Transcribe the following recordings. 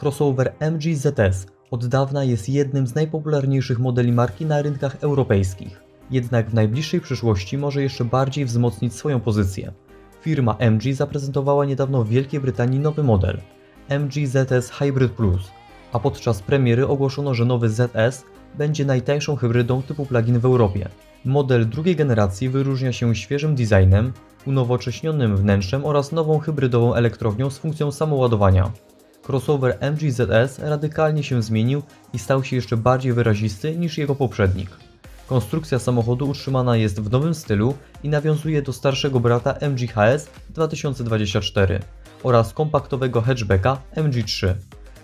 Crossover MG ZS od dawna jest jednym z najpopularniejszych modeli marki na rynkach europejskich. Jednak w najbliższej przyszłości może jeszcze bardziej wzmocnić swoją pozycję. Firma MG zaprezentowała niedawno w Wielkiej Brytanii nowy model MG ZS Hybrid Plus, a podczas premiery ogłoszono, że nowy ZS będzie najtańszą hybrydą typu plug-in w Europie. Model drugiej generacji wyróżnia się świeżym designem, unowocześnionym wnętrzem oraz nową hybrydową elektrownią z funkcją samoładowania. Crossover MG ZS radykalnie się zmienił i stał się jeszcze bardziej wyrazisty niż jego poprzednik. Konstrukcja samochodu utrzymana jest w nowym stylu i nawiązuje do starszego brata MG HS 2024 oraz kompaktowego hatchbacka MG3.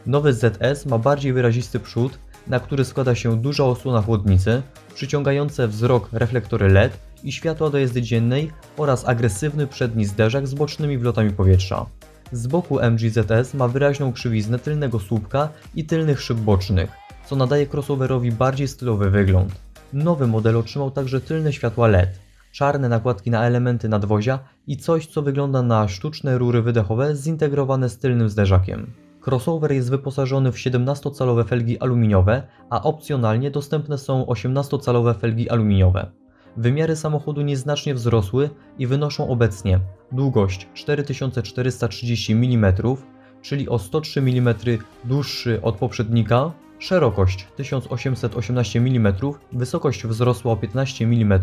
Nowy ZS ma bardziej wyrazisty przód, na który składa się duża osłona chłodnicy, przyciągające wzrok reflektory LED i światła do jazdy dziennej oraz agresywny przedni zderzak z bocznymi wlotami powietrza. Z boku MG ZS ma wyraźną krzywiznę tylnego słupka i tylnych szyb bocznych, co nadaje crossoverowi bardziej stylowy wygląd. Nowy model otrzymał także tylne światła LED, czarne nakładki na elementy nadwozia i coś co wygląda na sztuczne rury wydechowe zintegrowane z tylnym zderzakiem. Crossover jest wyposażony w 17-calowe felgi aluminiowe, a opcjonalnie dostępne są 18-calowe felgi aluminiowe. Wymiary samochodu nieznacznie wzrosły i wynoszą obecnie długość 4430 mm, czyli o 103 mm dłuższy od poprzednika, szerokość 1818 mm, wysokość wzrosła o 15 mm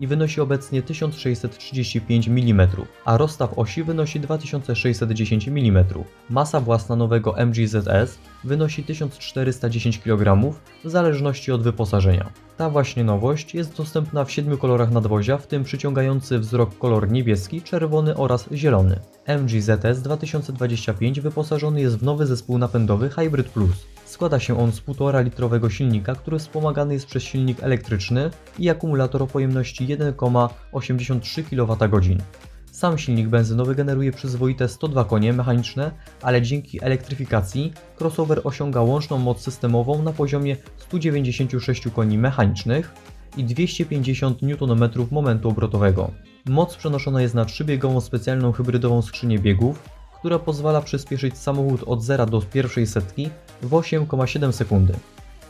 i wynosi obecnie 1635 mm, a rozstaw osi wynosi 2610 mm. Masa własna nowego MG ZS wynosi 1410 kg w zależności od wyposażenia. Ta właśnie nowość jest dostępna w 7 kolorach nadwozia, w tym przyciągający wzrok kolor niebieski, czerwony oraz zielony. MG ZS 2025 wyposażony jest w nowy zespół napędowy Hybrid Plus. Składa się on z 1,5 litrowego silnika, który wspomagany jest przez silnik elektryczny i akumulator o pojemności 1,83 kWh. Sam silnik benzynowy generuje przyzwoite 102 konie mechaniczne, ale dzięki elektryfikacji crossover osiąga łączną moc systemową na poziomie 196 koni mechanicznych i 250 Nm momentu obrotowego. Moc przenoszona jest na trzybiegową specjalną hybrydową skrzynię biegów, która pozwala przyspieszyć samochód od 0 do pierwszej setki w 8,7 sekundy.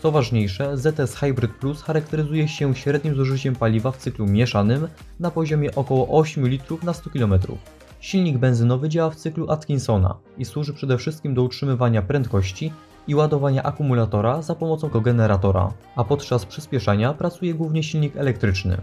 Co ważniejsze, ZS Hybrid Plus charakteryzuje się średnim zużyciem paliwa w cyklu mieszanym na poziomie około 8 litrów na 100 km. Silnik benzynowy działa w cyklu Atkinsona i służy przede wszystkim do utrzymywania prędkości i ładowania akumulatora za pomocą kogeneratora, a podczas przyspieszania pracuje głównie silnik elektryczny.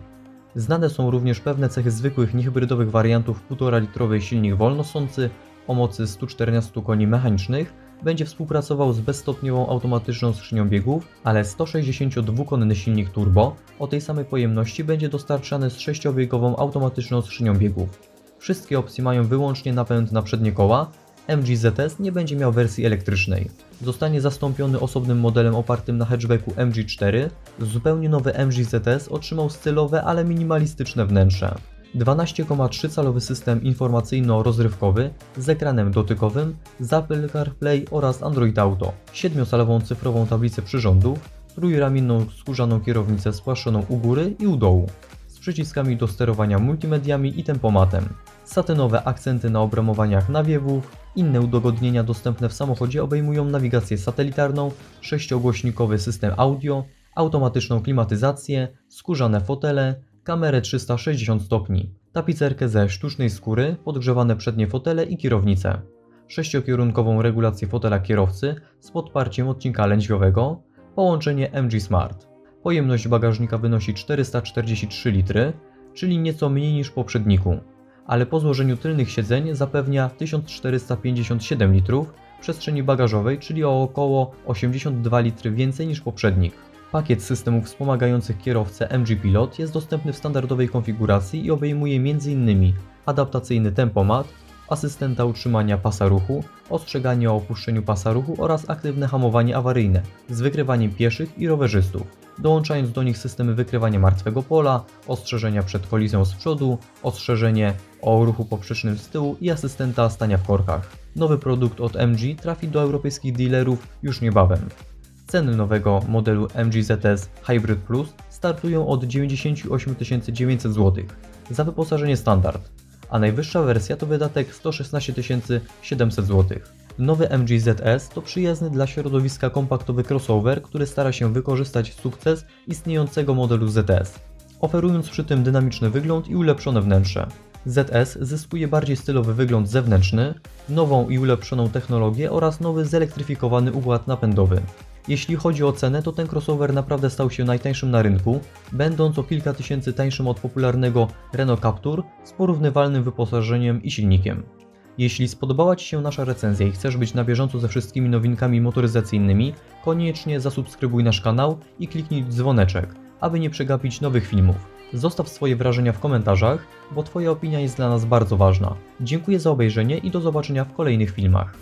Znane są również pewne cechy zwykłych niehybrydowych wariantów 1,5-litrowy silnik wolnosący o mocy 114 koni mechanicznych będzie współpracował z bezstopniową automatyczną skrzynią biegów, ale 162-konny silnik turbo o tej samej pojemności będzie dostarczany z 6-biegową automatyczną skrzynią biegów. Wszystkie opcje mają wyłącznie napęd na przednie koła, MG ZS nie będzie miał wersji elektrycznej. Zostanie zastąpiony osobnym modelem opartym na hatchbacku MG4. Zupełnie nowy MG ZS otrzymał stylowe, ale minimalistyczne wnętrze. 12,3-calowy system informacyjno-rozrywkowy z ekranem dotykowym, Apple CarPlay oraz Android Auto, 7-calową cyfrową tablicę przyrządów, trójramienną skórzaną kierownicę spłaszczoną u góry i u dołu, z przyciskami do sterowania multimediami i tempomatem, satynowe akcenty na obramowaniach nawiewów, inne udogodnienia dostępne w samochodzie obejmują nawigację satelitarną, sześciogłośnikowy system audio, automatyczną klimatyzację, skórzane fotele, kamerę 360 stopni, tapicerkę ze sztucznej skóry, podgrzewane przednie fotele i kierownicę, sześciokierunkową regulację fotela kierowcy z podparciem odcinka lędźwiowego, połączenie MG Smart. Pojemność bagażnika wynosi 443 litry, czyli nieco mniej niż w poprzedniku, ale po złożeniu tylnych siedzeń zapewnia 1457 litrów przestrzeni bagażowej, czyli o około 82 litry więcej niż poprzednik. Pakiet systemów wspomagających kierowcę MG Pilot jest dostępny w standardowej konfiguracji i obejmuje m.in. adaptacyjny tempomat, asystenta utrzymania pasa ruchu, ostrzeganie o opuszczeniu pasa ruchu oraz aktywne hamowanie awaryjne z wykrywaniem pieszych i rowerzystów, dołączając do nich systemy wykrywania martwego pola, ostrzeżenia przed kolizją z przodu, ostrzeżenie o ruchu poprzecznym z tyłu i asystenta stania w korkach. Nowy produkt od MG trafi do europejskich dealerów już niebawem. Ceny nowego modelu MG ZS Hybrid Plus startują od 98 900 zł za wyposażenie standard, a najwyższa wersja to wydatek 116 700 zł. Nowy MG ZS to przyjazny dla środowiska kompaktowy crossover, który stara się wykorzystać sukces istniejącego modelu ZS, oferując przy tym dynamiczny wygląd i ulepszone wnętrze. ZS zyskuje bardziej stylowy wygląd zewnętrzny, nową i ulepszoną technologię oraz nowy zelektryfikowany układ napędowy. Jeśli chodzi o cenę, to ten crossover naprawdę stał się najtańszym na rynku, będąc o kilka tysięcy tańszym od popularnego Renault Captur z porównywalnym wyposażeniem i silnikiem. Jeśli spodobała Ci się nasza recenzja i chcesz być na bieżąco ze wszystkimi nowinkami motoryzacyjnymi, koniecznie zasubskrybuj nasz kanał i kliknij dzwoneczek, aby nie przegapić nowych filmów. Zostaw swoje wrażenia w komentarzach, bo Twoja opinia jest dla nas bardzo ważna. Dziękuję za obejrzenie i do zobaczenia w kolejnych filmach.